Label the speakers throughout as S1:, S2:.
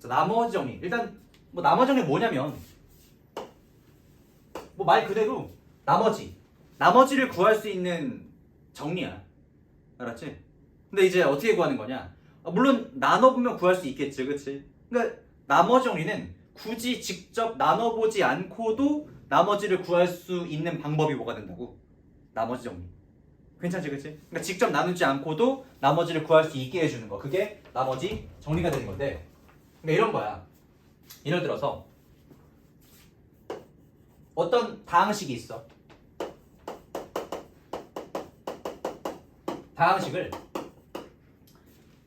S1: 자, 나머지 정리. 일단 뭐 나머지 정리 뭐냐면 뭐 말 그대로 나머지 나머지를 구할 수 있는 정리야. 알았지? 근데 이제 어떻게 구하는 거냐? 아, 물론 나눠보면 구할 수 있겠지, 그렇지? 그러니까 나머지 정리는 굳이 직접 나눠보지 않고도 나머지를 구할 수 있는 방법이 뭐가 된다고? 나머지 정리. 괜찮지, 그렇지? 그러니까 직접 나누지 않고도 나머지를 구할 수 있게 해주는 거. 그게 나머지 정리가 되는 건데. 그러니까 이런 거야. 예를 들어서 어떤 다항식이 있어. 다항식을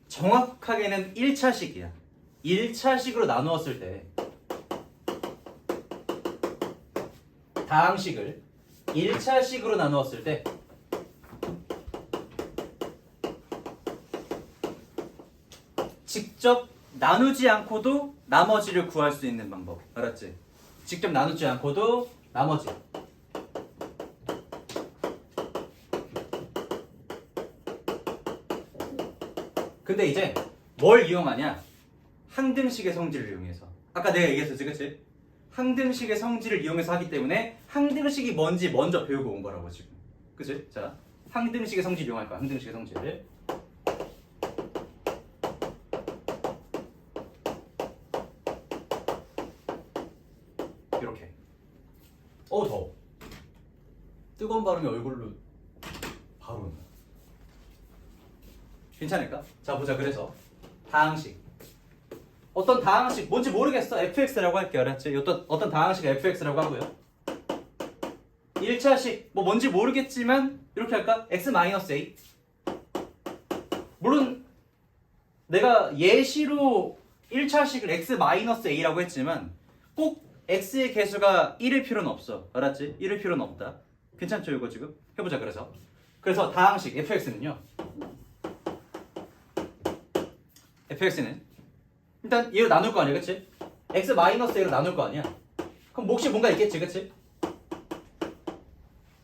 S1: 정확하게는 1차식이야. 1차식으로 나누었을 때 다항식을 1차식으로 나누었을 때 직접 나누지 않고도 나머지를 구할 수 있는 방법. 알았지? 직접 나누지 않고도 나머지. 근데 이제 뭘 이용하냐? 항등식의 성질을 이용해서. 아까 내가 얘기했었지, 그치? 항등식의 성질을 이용해서 하기 때문에 항등식이 뭔지 먼저 배우고 온 거라고 지금. 그치? 자, 항등식의 성질 이용할 거야. 항등식의 성질을. 이렇게. 어우 더워. 뜨거운 바람이 얼굴로 바로 온다. 괜찮을까? 자 보자 그래서 다항식 어떤 다항식 뭔지 모르겠어 fx라고 할게 알았지? 어떤 어떤 다항식 fx라고 하고요 1차식 뭐 뭔지 모르겠지만 이렇게 할까? x-a 물론 내가 예시로 1차식을 x-a라고 했지만 꼭 x의 개수가 1일 필요는 없어 알았지? 1일 필요는 없다 괜찮죠 이거 지금? 해보자 그래서 그래서 다항식 fx는요 fx는 일단 얘로 나눌 거 아니야 그치? x 마이너스 a로 나눌 거 아니야 그럼 몫이 뭔가 있겠지 그치?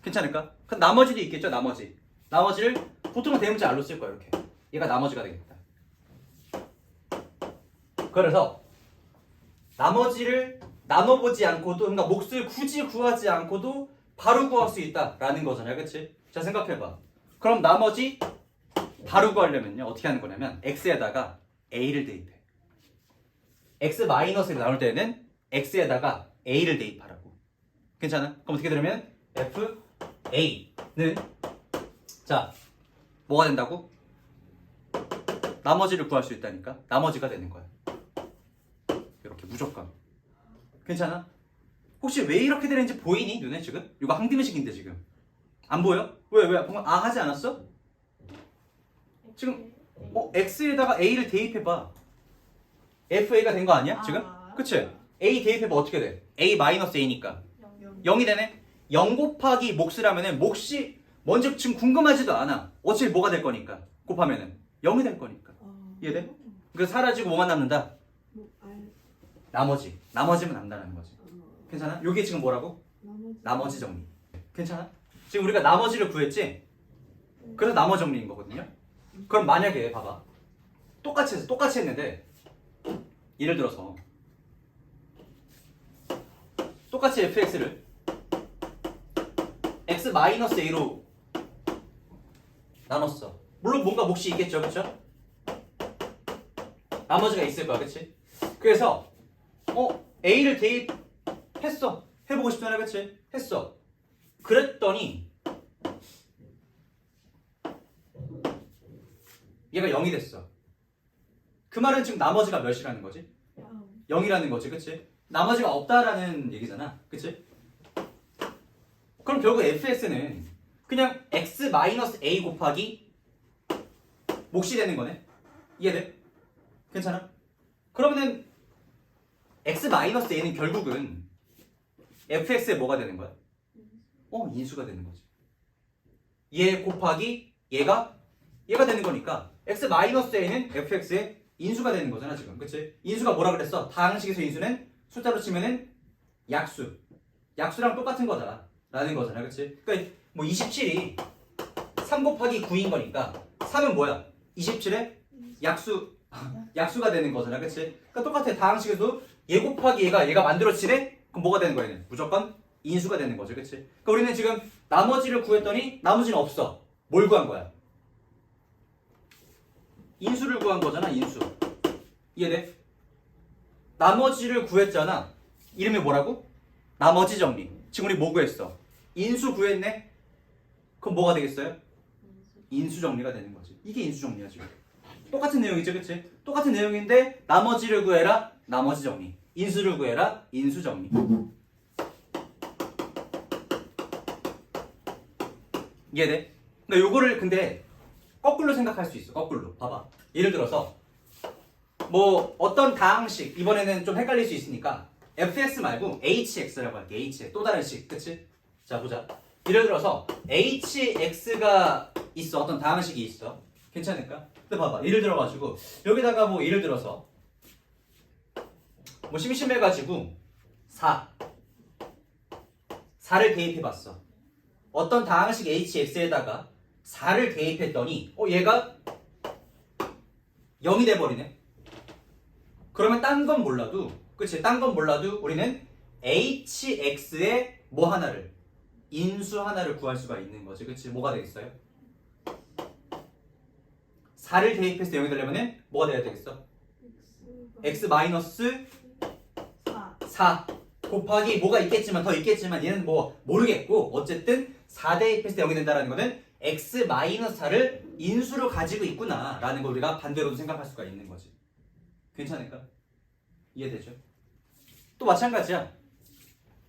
S1: 괜찮을까? 그럼 나머지도 있겠죠 나머지 나머지를 보통은 대문자 알로 쓸 거야 이렇게 얘가 나머지가 되겠다 그래서 나머지를 나눠보지 않고도 그러니까 몫을 굳이 구하지 않고도 바로 구할 수 있다라는 거잖아요. 그치? 자 생각해봐. 그럼 나머지 바로 구하려면요 어떻게 하는 거냐면 x에다가 a를 대입해. x 마이너스를 나눌 때는 x에다가 a를 대입하라고. 괜찮아? 그럼 어떻게 되냐면 f a는 자 뭐가 된다고? 나머지를 구할 수 있다니까. 나머지가 되는 거야. 이렇게 무조건 괜찮아? 혹시 왜 이렇게 되는지 보이니 눈에 지금? 이거 항등식인데 지금 안 보여? 왜 왜? 방금 아 하지 않았어? 지금 어 x에다가 a를 대입해봐 fa가 된 거 아니야 지금?
S2: 아.
S1: 그치? a 대입해봐 어떻게 돼? a 마이너스 a니까
S2: 영.
S1: 0이 되네 0 곱하기 몫이라면은 몫이 먼저 지금 궁금하지도 않아 어차피 뭐가 될 거니까 곱하면은 0이 될 거니까
S2: 어.
S1: 이해돼? 그 사라지고 뭐만 남는다? 나머지 나머지만 남다라는 거지
S2: 어.
S1: 괜찮아? 이게 지금 뭐라고?
S2: 나머지.
S1: 정리 괜찮아? 지금 우리가 나머지를 구했지? 그래서 나머지 정리인 거거든요 그럼 만약에 봐봐 똑같이 해서 똑같이 했는데 예를 들어서 똑같이 fx를 x-a로 나눴어 물론 뭔가 몫이 있겠죠 그쵸? 나머지가 있을 거야 그치? 그래서 어 a를 대입했어 해보고 싶잖아 그치? 했어 그랬더니 얘가 0이 됐어 그 말은 지금 나머지가 몇이라는 거지?
S2: 영.
S1: 0이라는 거지 그치? 나머지가 없다라는 얘기잖아 그치? 그럼 결국 fx는 그냥 x-a 곱하기 몫이 되는 거네 이해돼? 괜찮아? 그러면은 x-a는 결국은 fx의 뭐가 되는 거야? 어 인수가 되는 거지 얘 곱하기 얘가 얘가 되는 거니까 x-a는 fx의 인수가 되는 거잖아 지금 그치? 인수가 뭐라 그랬어? 다항식에서 인수는 숫자로 치면은 약수 약수랑 똑같은 거다 라는 거잖아 그치? 그러니까 뭐 27이 3 곱하기 9인 거니까 3은 뭐야? 27의 약수 약수가 되는 거잖아, 그치? 그러니까 똑같아. 다항식에도 얘 곱하기 얘가 얘가 만들어지네? 그럼 뭐가 되는 거야, 얘는? 무조건 인수가 되는 거죠, 그치? 그러니까 우리는 지금 나머지를 구했더니 나머지는 없어. 뭘 구한 거야? 인수를 구한 거잖아, 인수. 이해돼? 나머지를 구했잖아. 이름이 뭐라고? 나머지 정리. 지금 우리 뭐 구했어? 인수 구했네? 그럼 뭐가 되겠어요? 인수 정리가 되는 거지. 이게 인수 정리야 지금. 똑같은 내용이죠, 그치? 똑같은 내용인데 나머지를 구해라, 나머지 정리. 인수를 구해라, 인수 정리. 이해돼? 그러니까 요거를 근데 거꾸로 생각할 수 있어. 거꾸로. 봐봐. 예를 들어서 뭐 어떤 다항식 이번에는 좀 헷갈릴 수 있으니까 fx 말고 hx라고 할게. hx 또 다른 식, 그치? 자 보자. 예를 들어서 hx가 있어. 어떤 다항식이 있어. 괜찮을까? 근데 봐봐. 예를 들어가지고 여기다가 뭐 예를 들어서 뭐 심심해가지고 4 4를 대입해봤어. 어떤 다항식 hx에다가 4를 대입했더니 어 얘가 0이 돼버리네. 그러면 딴 건 몰라도 그치? 딴 건 몰라도 우리는 hx의 뭐 하나를 인수 하나를 구할 수가 있는 거지. 그치? 뭐가 되겠어요? 4를 대입해서 0이 되려면 뭐가 돼야 되겠어? x 마이너스
S2: 4
S1: 4 곱하기 뭐가 있겠지만 더 있겠지만 얘는 뭐 모르겠고 어쨌든 4 대입해서 0이 된다는 거는 x 마이너스 4를 인수로 가지고 있구나 라는 걸 우리가 반대로도 생각할 수가 있는 거지 괜찮을까? 이해되죠? 또 마찬가지야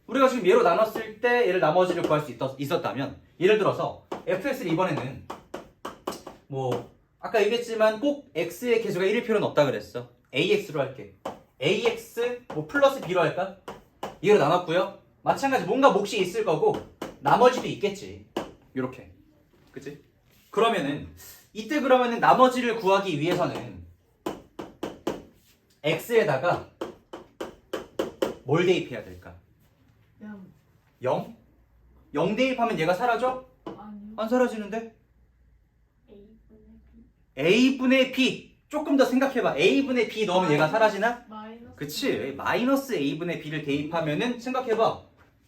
S1: 우리가 지금 얘로 나눴을 때 얘를 나머지를 구할 수 있었, 있었다면 예를 들어서 fx를 이번에는 뭐 아까 얘기했지만 꼭 x의 계수가 1일 필요는 없다 그랬어 ax로 할게 ax 뭐 플러스 b로 할까? 이로 나눴고요. 마찬가지 뭔가 몫이 있을 거고 나머지도 있겠지. 이렇게. 그치? 그러면은 이때 그러면은 나머지를 구하기 위해서는 x에다가 뭘 대입해야 될까?
S2: 양
S1: 0? 0 대입하면 얘가 사라져?
S2: 아니요
S1: 안 사라지는데?
S2: A분의 B
S1: a분의 b 조금 더 생각해봐. a분의 b 넣으면 얘가 사라지나? 그치 마이너스 a분의 b를 대입하면은 생각해봐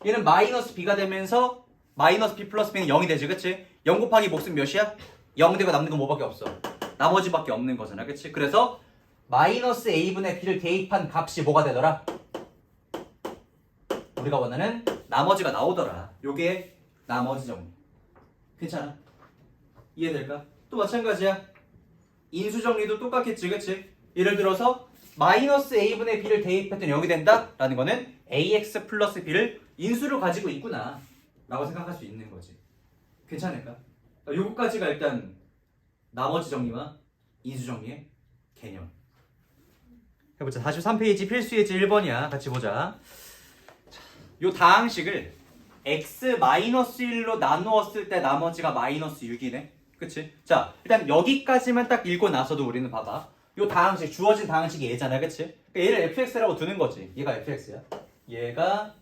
S1: 얘는 마이너스 b가 되면서 마이너스 b 플러스 b는 0이 되지 그치 0 곱하기 몫은 몇이야? 0 되고 남는 건 뭐밖에 없어 나머지밖에 없는 거잖아 그치 그래서 마이너스 a분의 b를 대입한 값이 뭐가 되더라? 우리가 원하는 나머지가 나오더라 요게 나머지 정리 괜찮아? 이해될까? 또 마찬가지야 인수 정리도 똑같겠지 그치? 예를 들어서 마이너스 a분의 b를 대입했더니 0이 된다? 라는 거는 ax 플러스 b를 인수로 가지고 있구나. 라고 생각할 수 있는 거지. 괜찮을까? 요거까지가 일단 나머지 정리와 인수 정리의 개념. 해보자. 43페이지 필수 예제 1번이야. 같이 보자. 자, 요 다항식을 x 마이너스 1로 나누었을 때 나머지가 마이너스 6이네. 그치? 자 일단 여기까지만 딱 읽고 나서도 우리는 봐봐 요 다항식 주어진 다항식이 얘잖아 그치? 그러니까 얘를 fx라고 두는 거지 얘가 fx야 얘가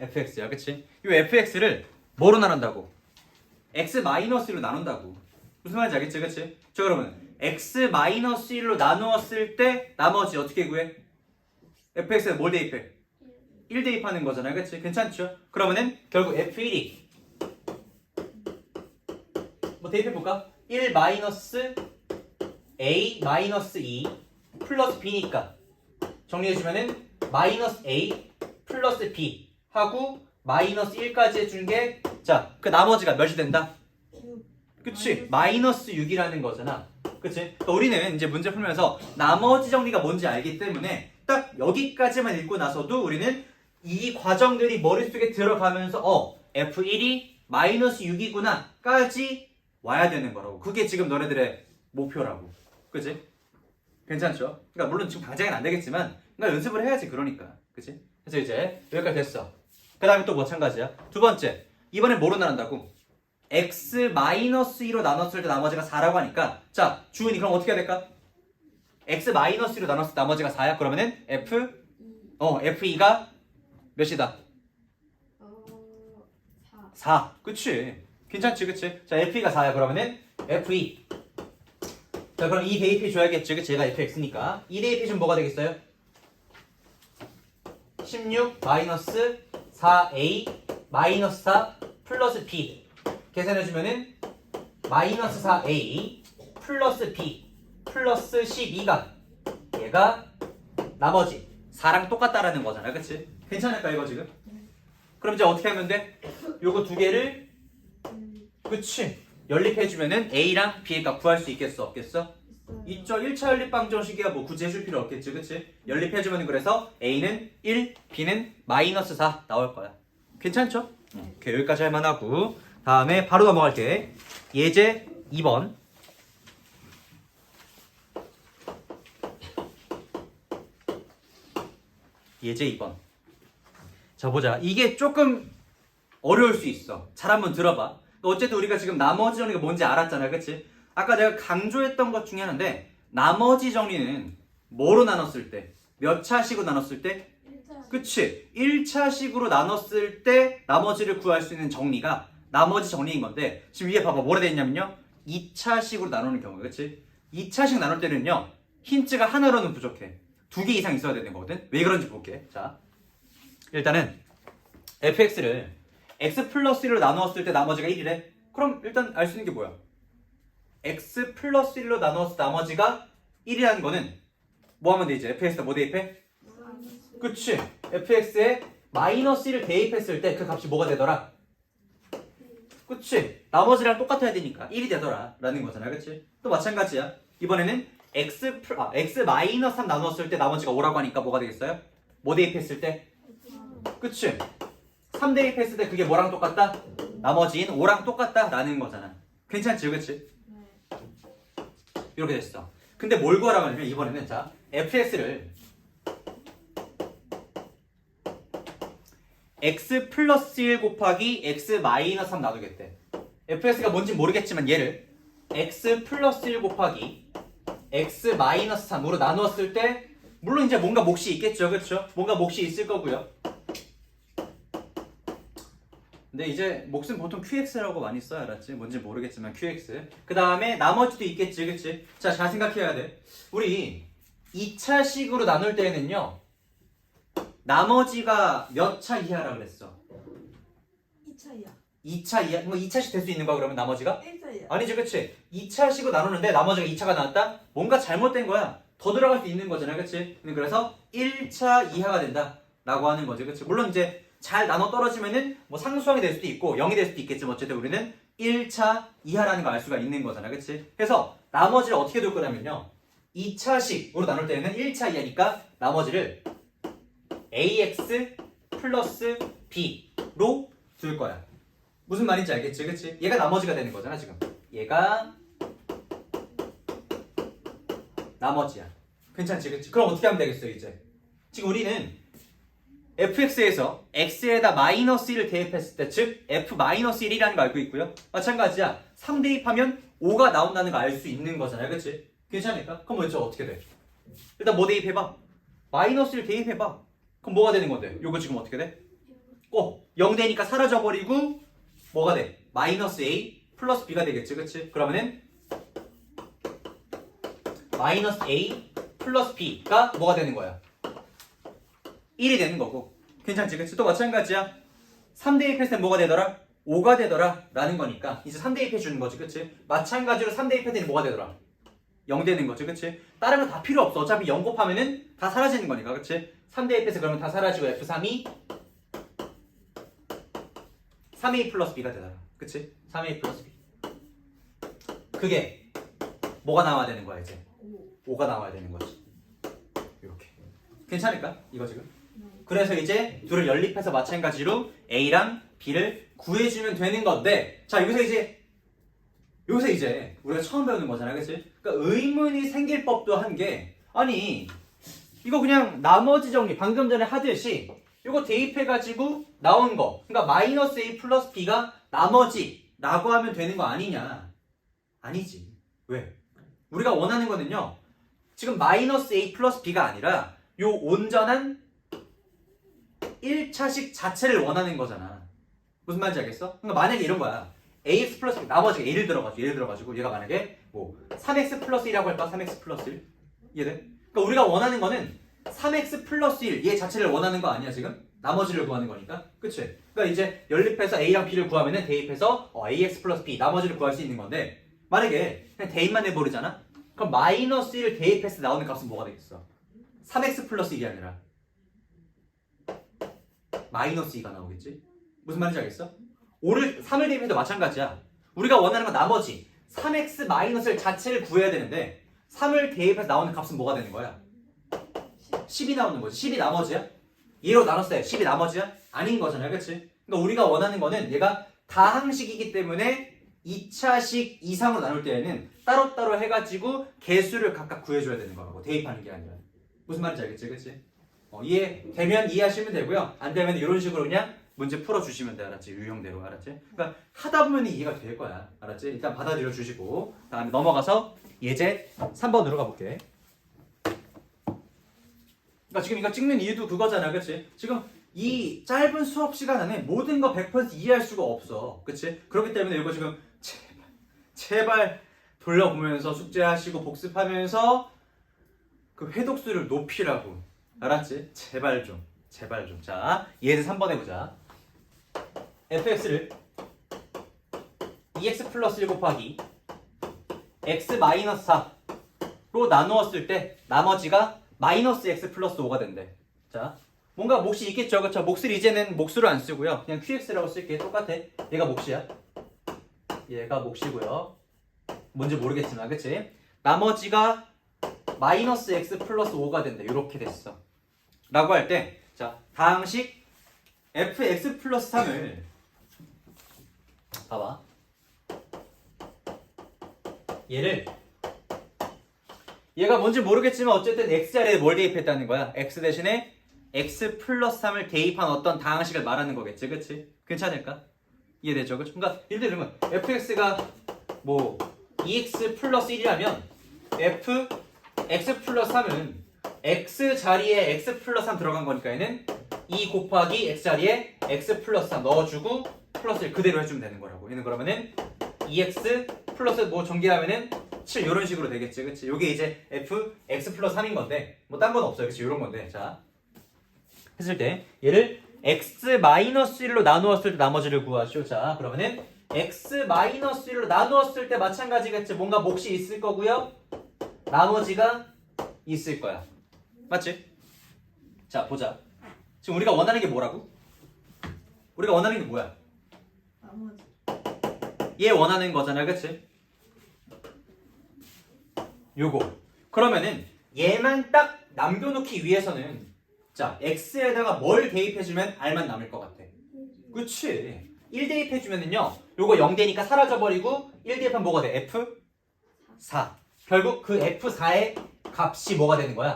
S1: fx야 그치? 요 fx를 뭐로 나눈다고? x 마이너스 1로 나눈다고 무슨 말인지 알겠지 그치? 자 그러면 x 마이너스 1로 나누었을 때 나머지 어떻게 구해? fx에 뭘 대입해? 1 대입하는 거잖아요 그치? 괜찮죠? 그러면은 결국 f1이 뭐 대입해볼까? 1 마이너스 a 마이너스 2 플러스 b니까 정리해주면은 마이너스 a 플러스 b 하고 마이너스 1까지 해준 게 자 그 나머지가 몇이 된다?
S2: 9
S1: 그치? 마이너스 6이라는 거잖아. 그치? 그러니까 우리는 이제 문제 풀면서 나머지 정리가 뭔지 알기 때문에 딱 여기까지만 읽고 나서도 우리는 이 과정들이 머릿속에 들어가면서 어 F1이 마이너스 6이구나 까지 와야 되는 거라고. 그게 지금 너네들의 목표라고. 그치? 괜찮죠? 그러니까 물론 지금 당장은 안 되겠지만 그러니까 연습을 해야지 그러니까. 그치? 그래서 이제 여기까지 됐어. 그 다음에 또 마찬가지야. 두 번째 이번엔 뭐로 나눈다고? x 마이너스 2로 나눴을 때 나머지가 4라고 하니까 자 주은이 그럼 어떻게 해야 될까? x 마이너스 2로 나눴을 때 나머지가 4야? 그러면은 f? 2어 f2가 몇이다?
S2: 어 4
S1: 4 그치 괜찮지 그치 자 f2가 4야 그러면은 f2 자 그럼 이 대입해 줘야겠지 그 제가 fx니까 이 대입해 주면 뭐가 되겠어요? 16 마이너스 4a 마이너스 4 플러스 b 계산해 주면은 마이너스 4a 플러스 b 플러스 12가 얘가 나머지 4랑 똑같다라는 거잖아 그치? 괜찮을까 이거 지금? 그럼 이제 어떻게 하면 돼? 요거 두 개를 그치? 연립해 주면은 a랑 b의 값 구할 수 있겠어 없겠어? 있죠. 1차 연립 방정식이야 뭐 굳이 해줄 필요 없겠지 그치? 연립해 주면 그래서 a는 1 b는 마이너스 4 나올 거야. 괜찮죠? 오케이 여기까지 할 만하고. 다음에 바로 넘어갈게. 예제 2번. 예제 2번. 자 보자. 이게 조금 어려울 수 있어. 잘 한번 들어봐 어쨌든 우리가 지금 나머지 정리가 뭔지 알았잖아 그치? 아까 내가 강조했던 것 중에 하나인데 나머지 정리는 뭐로 나눴을 때? 몇 차식으로 나눴을 때? 그치? 1차식으로 나눴을 때 나머지를 구할 수 있는 정리가 나머지 정리인 건데 지금 위에 봐봐. 뭐라 돼 있냐면요. 2차식으로 나누는 경우 그치? 2차식 나눌 때는요 힌트가 하나로는 부족해. 두 개 이상 있어야 되는 거거든? 왜 그런지 볼게. 자 일단은 fx를 x 플러스 1로 나누었을 때 나머지가 1이래 그럼 일단 알 수 있는 게 뭐야 x 플러스 1로 나누었을 때 나머지가 1이라는 거는 뭐 하면 되지 fx에다 뭐 대입해? 그치 fx에 마이너스 1을 대입했을 때 그 값이 뭐가 되더라? 그치 나머지랑 똑같아야 되니까 1이 되더라 라는 거잖아 그치 또 마찬가지야 이번에는 x, 플- 아, x 마이너스 3 나누었을 때 나머지가 5라고 하니까 뭐가 되겠어요? 뭐 대입했을 때? 그치 3 대입했을 때 그게 뭐랑 똑같다? 나머지인 5랑 똑같다 라는 거잖아 괜찮지 그치? 이렇게 됐어 근데 뭘 구하라고 하냐면 이번에는 자 fx를 x 플러스 1 곱하기 x 마이너스 3 나누겠대. fx가 뭔지 모르겠지만 얘를 x 플러스 1 곱하기 x 마이너스 3으로 나누었을 때 물론 이제 뭔가 몫이 있겠죠. 그렇죠? 뭔가 몫이 있을 거고요. 근데 이제 몫은 보통 qx라고 많이 써요. 알았지? 뭔지 모르겠지만 qx. 그 다음에 나머지도 있겠지. 그치? 자, 잘 생각해야 돼. 우리 2차식으로 나눌 때는요. 나머지가 몇 차 이하라 그랬어?
S2: 2차이야
S1: 2차 이하, 뭐 2차씩 될 수 있는 거야 그러면 나머지가?
S2: 1차이야
S1: 아니지 그치? 2차식으로 나누는데 나머지가 2차가 나왔다? 뭔가 잘못된 거야 더 들어갈 수 있는 거잖아 그치? 그래서 1차 이하가 된다 라고 하는 거지 그치? 물론 이제 잘 나눠 떨어지면은 뭐 상수항이 될 수도 있고 0이 될 수도 있겠지만 어쨌든 우리는 1차 이하라는 걸 알 수가 있는 거잖아 그치? 그래서 나머지를 어떻게 둘 거냐면요 2차식으로 나눌 때는 1차 이하니까 나머지를 ax 플러스 b로 둘 거야. 무슨 말인지 알겠지? 그치? 얘가 나머지가 되는 거잖아, 지금. 얘가 나머지야. 괜찮지? 그치? 그럼 어떻게 하면 되겠어, 이제? 지금 우리는 fx에서 x에다 마이너스 1을 대입했을 때, 즉, f 마이너스 1이라는 거 알고 있고요. 마찬가지야. 3 대입하면 5가 나온다는 거 알 수 있는 거잖아요, 그치? 괜찮을까? 그럼 먼저 어떻게 돼? 일단 뭐 대입해봐? 마이너스 1 대입해봐. 그럼 뭐가 되는 건데? 요거 지금 어떻게 돼? 꼭 0되니까 사라져버리고 뭐가 돼? 마이너스 A 플러스 B가 되겠지 그치? 그러면은 마이너스 A 플러스 B가 뭐가 되는 거야? 1이 되는 거고 괜찮지 그치? 또 마찬가지야 3 대입했을 때 뭐가 되더라? 5가 되더라 라는 거니까 이제 3 대입해 주는 거지 그치? 마찬가지로 3 대입했을 때 뭐가 되더라? 0 되는 거지 그치? 다른 거 다 필요 없어 어차피 0 곱하면은 다 사라지는 거니까 그치? 3 대입해서 그러면 다 사라지고 F3이 3a 플러스 b가 되더라. 그치? 3a 플러스 b. 그게 뭐가 나와야 되는 거야 이제? 5가 나와야 되는 거지. 이렇게. 괜찮을까? 이거 지금? 그래서 이제 둘을 연립해서 마찬가지로 a랑 b를 구해주면 되는 건데 자 여기서 이제 여기서 이제 우리가 처음 배우는 거잖아 그치? 그러니까 의문이 생길 법도 한 게 아니 이거 그냥 나머지 정리 방금 전에 하듯이 이거 대입해가지고 나온 거. 그러니까 마이너스 a 플러스 b가 나머지 라고 하면 되는 거 아니냐? 아니지. 왜? 우리가 원하는 거는요. 지금 마이너스 a 플러스 b가 아니라 요 온전한 1차식 자체를 원하는 거잖아. 무슨 말인지 알겠어? 그러니까 만약에 이런 거야. ax 플러스 b 나머지가 예를 들어가지고 예를 들어가지고 얘가 만약에 뭐 3x 플러스 1이라고 할까? 3x 플러스 1 이해돼? 그러니까 우리가 원하는 거는 3x 플러스 1 얘 자체를 원하는 거 아니야 지금? 나머지를 구하는 거니까 그치? 그러니까 이제 연립해서 a랑 b를 구하면은 대입해서 어, ax 플러스 b 나머지를 구할 수 있는 건데 만약에 그냥 대입만 해버리잖아? 그럼 마이너스 1을 대입해서 나오는 값은 뭐가 되겠어? 3x 플러스 1이 아니라 마이너스 2가 나오겠지? 무슨 말인지 알겠어? 5를 3을 대입해도 마찬가지야. 우리가 원하는 건 나머지 3x 마이너스 자체를 구해야 되는데 3을 대입해서 나오는 값은 뭐가 되는 거야? 10이 나오는 거지. 10이 나머지야? 얘로 나눴어요. 10이 나머지야? 아닌 거잖아요. 그치? 그러니까 우리가 원하는 거는 얘가 다항식이기 때문에 2차식 이상으로 나눌 때에는 따로따로 해가지고 개수를 각각 구해줘야 되는 거라고 대입하는 게 아니라 무슨 말인지 알겠지? 그치? 어, 이해 되면 이해하시면 되고요. 안 되면 이런 식으로 그냥 문제 풀어주시면 돼. 알았지? 유형대로 알았지? 그러니까 하다 보면 이해가 될 거야. 알았지? 일단 받아들여 주시고 다음에 넘어가서 예제 3번으로 가볼게. 그러니까 지금 이거 찍는 이유도 그거잖아. 그치? 지금 이 짧은 수업 시간 안에 모든 거 100% 이해할 수가 없어. 그치? 그렇기 때문에 이거 지금 제발, 제발 돌려보면서 숙제하시고 복습하면서 그 회독수를 높이라고. 알았지? 제발 좀. 제발 좀. 자, 예제 3번 해보자. fx를 2x 플러스 1 곱하기 x 마이너스 4로 나누었을 때 나머지가 마이너스 x 플러스 5가 된대. 자, 뭔가 몫이 있겠죠, 그렇죠? 몫을 이제는 몫으로 안 쓰고요. 그냥 qx라고 쓸게. 똑같아. 얘가 몫이야. 얘가 몫이고요. 뭔지 모르겠지만, 그치? 나머지가 마이너스 x 플러스 5가 된대. 이렇게 됐어. 라고 할 때, 자, 다항식 fx 플러스 3을 봐봐. 얘를 얘가 뭔지 모르겠지만 어쨌든 x 자리에 뭘 대입했다는 거야. x 대신에 x 플러스 3을 대입한 어떤 다항식을 말하는 거겠지, 그치? 괜찮을까? 이해되죠? 그쵸? 그러니까 예를 들면 fx가 뭐 2x 플러스 1이라면 f x 플러스 3은 x 자리에 x 플러스 3 들어간 거니까 얘는 2 곱하기 x 자리에 x 플러스 3 넣어주고 플러스 1 그대로 해주면 되는 거라고. 얘는 그러면은 2x 플러스 뭐 전개하면은 7 이런 식으로 되겠지, 그치? 요게 이제 f x 플러스 3인 건데 뭐 딴 건 없어요, 그치? 이런 건데 자 했을 때 얘를 x 마이너스 1로 나누었을 때 나머지를 구하시오. 자 그러면은 x 마이너스 1로 나누었을 때 마찬가지겠지. 뭔가 몫이 있을 거고요. 나머지가 있을 거야. 맞지? 자 보자. 지금 우리가 원하는 게 뭐라고? 우리가 원하는 게 뭐야?
S2: 나머지
S1: 얘 원하는 거잖아, 그치? 요거. 그러면은 얘만 딱 남겨놓기 위해서는 자 x에다가 뭘 대입해주면 r만 남을 것 같아. 그치? 1 대입해주면은요, 요거 0대니까 사라져버리고 1 대입하면 뭐가 돼? f 4. 결국 그 f4의 값이 뭐가 되는 거야?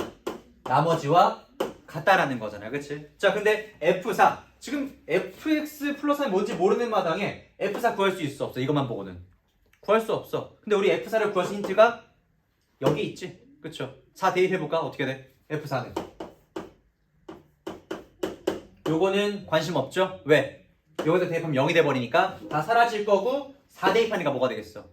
S1: 나머지와 같다라는 거잖아, 그치? 자, 근데 f4 지금 fx 플러스 3이 뭔지 모르는 마당에 f4 구할 수 있어 없어? 이것만 보고는 구할 수 없어. 근데 우리 f4를 구할 수 있는 힌트가 여기 있지, 그쵸? 4 대입해볼까? 어떻게 돼? f4는 요거는 관심 없죠? 왜? 요거다 대입하면 0이 돼버리니까 다 사라질 거고 4 대입하니까 뭐가 되겠어?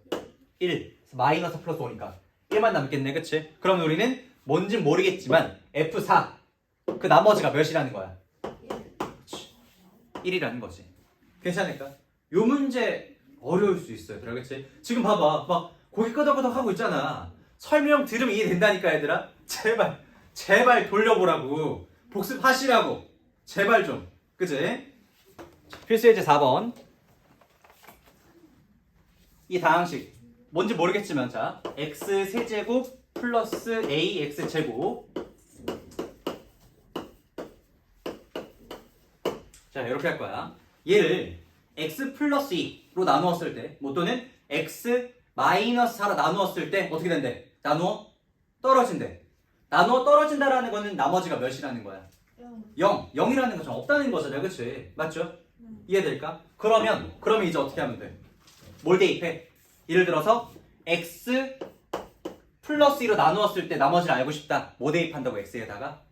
S1: 1 마이너스 플러스 5니까 1만 남겠네 그치? 그럼 우리는 뭔진 모르겠지만 F4 그 나머지가 몇이라는 거야? 1이라는 거지. 괜찮을까? 요 문제 어려울 수 있어요 그치? 지금 봐봐. 막 고개 끄덕끄덕 하고 있잖아. 설명 들으면 이해된다니까 얘들아. 제발 제발 돌려보라고. 복습하시라고. 제발 좀. 그치? 필수 예제 4번. 이 다항식. 뭔지 모르겠지만 자 x 세제곱 플러스 ax 제곱 자 이렇게 할 거야 얘를 x 플러스 2로 나누었을 때 뭐 또는 x 마이너스 4로 나누었을 때 어떻게 된대? 나누어 떨어진대 나누어 떨어진다라는 거는 나머지가 몇이라는 거야?
S2: 0
S1: 0 0이라는 거잖아 없다는 거잖아 그치? 맞죠? 이해될까? 그러면 그러면 이제 어떻게 하면 돼? 뭘 대입해? 예를 들어서 x 플러스 2로 나누었을 때 나머지를 알고 싶다. 뭐 대입한다고 x에다가?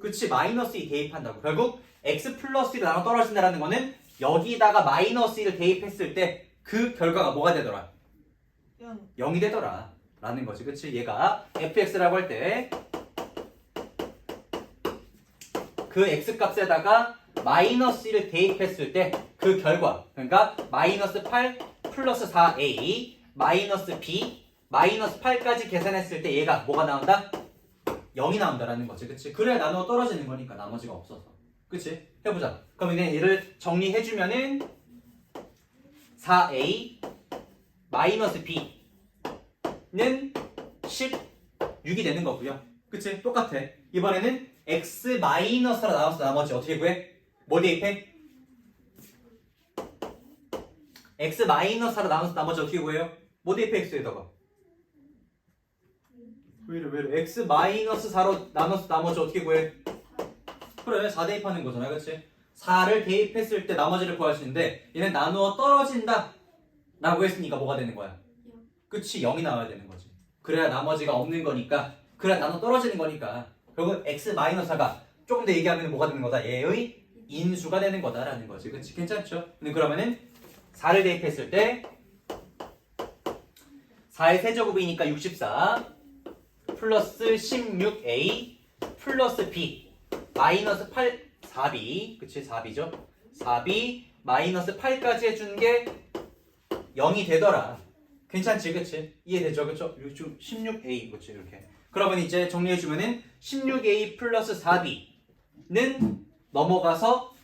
S1: 그치 마이너스 2 대입한다고. 결국 x 플러스 2로 나눠 떨어진다는 거는 여기다가 마이너스 2를 대입했을 때 그 결과가 뭐가 되더라?
S2: 영.
S1: 0이 되더라 라는 거지 그치 얘가 fx라고 할 때 그 x 값에다가 마이너스 1을 대입했을 때 그 결과 그러니까 마이너스 8 플러스 4a 마이너스 b 마이너스 8까지 계산했을 때 얘가 뭐가 나온다? 0이 나온다라는 거지 그치 그래야 나누어 떨어지는 거니까 나머지가 없어서 그치 해보자 그러면 얘를 정리해주면은 4a 마이너스 b는 16이 되는 거고요. 그치? 똑같아. 이번에는 x 마이너스라 나왔어. 나머지 어떻게 구해? 뭐 대입해? x 마이너스라 나왔어. 나머지 어떻게 구해요? 뭐 대입해 x에다가? 왜 이래 왜 이래? x 마이너스 4로 나눴어. 나머지 어떻게 구해? 그래 4 대입하는 거잖아. 그치? 4를 대입했을 때 나머지를 구할 수 있는데 얘는 나누어 떨어진다. 라고 했으니까 뭐가 되는 거야? 그치 0이 나와야 되는 거지 그래야 나머지가 없는 거니까 그래야 나눠 떨어지는 거니까 결국 x-4가 조금 더 얘기하면 뭐가 되는 거다? 얘의 인수가 되는 거다라는 거지 그치 괜찮죠? 근데 그러면은 4를 대입했을 때 4의 세제곱이니까 64 플러스 16a 플러스 b 마이너스 8 4b 그치 4b죠? 4b 마이너스 8까지 해준 게 0이 되더라. 괜찮지 그치? 이해되죠? 그쵸? 16a 그치 이렇게. 그러면 이제 정리해주면은 16a 플러스 4b는 넘어가서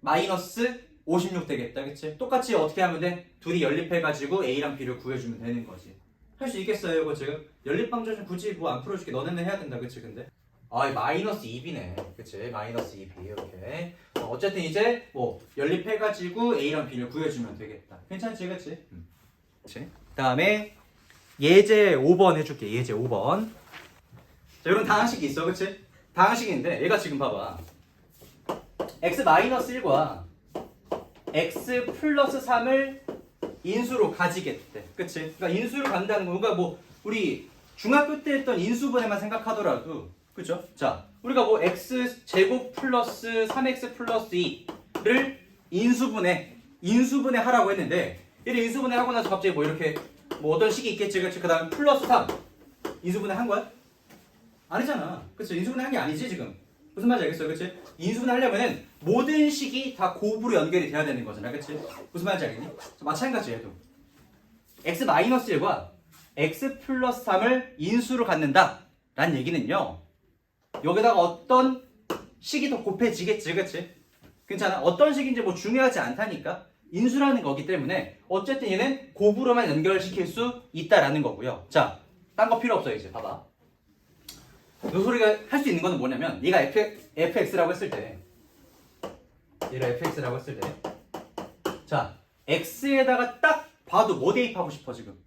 S1: 마이너스 56 되겠다 그치? 똑같이 어떻게 하면 돼? 둘이 연립해가지고 a랑 b를 구해주면 되는 거지 할 수 있겠어요? 이거 지금? 연립방정식 굳이 뭐 안 풀어줄게. 너네는 해야 된다. 그치 근데? 아 마이너스 2b네. 그치? 마이너스 2b 이렇게. 어, 어쨌든 이제 뭐 연립해가지고 a랑 b를 구해주면 되겠다. 괜찮지 그치? 음. 그치? 다음에 예제 5번 해줄게. 예제 5번. 자 이런 다항식이 있어. 그치? 다항식인데 얘가 지금 봐봐. X 마이너스 1과 x 플러스 3을 인수로 가지겠대. 그치? 그러니까 인수로 간다는 거 그러니까 뭐 우리 중학교 때 했던 인수분해만 생각하더라도 그죠? 자 우리가 뭐 x 제곱 플러스 3x 플러스 2를 인수분해 인수분해 하라고 했는데 얘를 인수분해 하고 나서 갑자기 뭐 이렇게 뭐 어떤 식이 있겠지 그치? 그 다음에 플러스 3 인수분해 한 거야? 아니잖아. 그치? 인수분해 한 게 아니지 지금. 무슨 말인지 알겠어요? 그치? 인수분해 하려면은 모든 식이 다 곱으로 연결이 돼야 되는 거잖아. 그치? 무슨 말인지 알겠니? 자, 마찬가지야 얘도 x 마이너스 1과 x 플러스 3을 인수로 갖는다. 라는 얘기는요 여기다가 어떤 식이 더 곱해지겠지 그치? 괜찮아? 어떤 식인지 뭐 중요하지 않다니까 인수라는 거기 때문에 어쨌든 얘는 곱으로만 연결시킬 수 있다라는 거고요. 자 딴 거 필요 없어 이제. 봐봐. 요 소리가 할 수 있는 거는 뭐냐면 얘가 f, fx라고 했을 때 얘를 fx라고 했을 때. 자 x에다가 딱 봐도 뭐 대입하고 싶어 지금?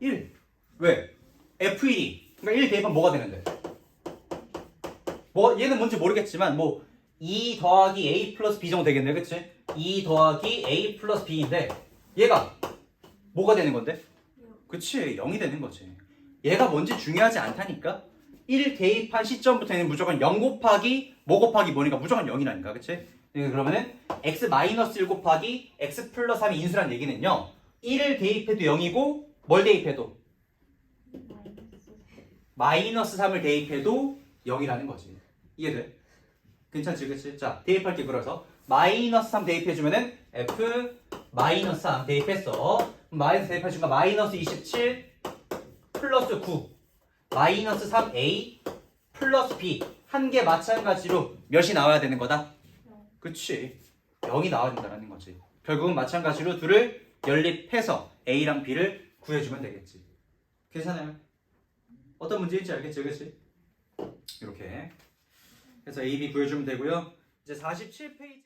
S1: 1 왜? f1이. 그러니까 1 대입하면 뭐가 되는데? 뭐 얘는 뭔지 모르겠지만 뭐 2 더하기 a 플러스 b 정도 되겠네 그치? 2 더하기 a 플러스 b인데 얘가 뭐가 되는 건데? 그치 0이 되는 거지. 얘가 뭔지 중요하지 않다니까 1 대입한 시점부터는 무조건 0 곱하기 뭐 곱하기 뭐니까 무조건 0이라니까 그치? 예, 그러면은 x 마이너스 1 곱하기 x 플러스 3이 인수란 얘기는요 1을 대입해도 0이고 뭘 대입해도 마이너스 3을 대입해도 0이라는 거지 이해돼? 괜찮지 그치? 자 대입할게 그래서 마이너스 3 대입해주면은 f 마이너스 3 대입했어 마이너스 대입해주니까 마이너스 27 플러스 9 마이너스 3a 플러스 b 한 개 마찬가지로 몇이 나와야 되는 거다? 그치. 0이 나와야 된다는 거지. 결국은 마찬가지로 둘을 연립해서 a랑 b를 구해주면 되겠지. 괜찮아요? 어떤 문제인지 알겠지? 그치? 이렇게. 그래서 a, b 구해주면 되고요. 이제 47페이지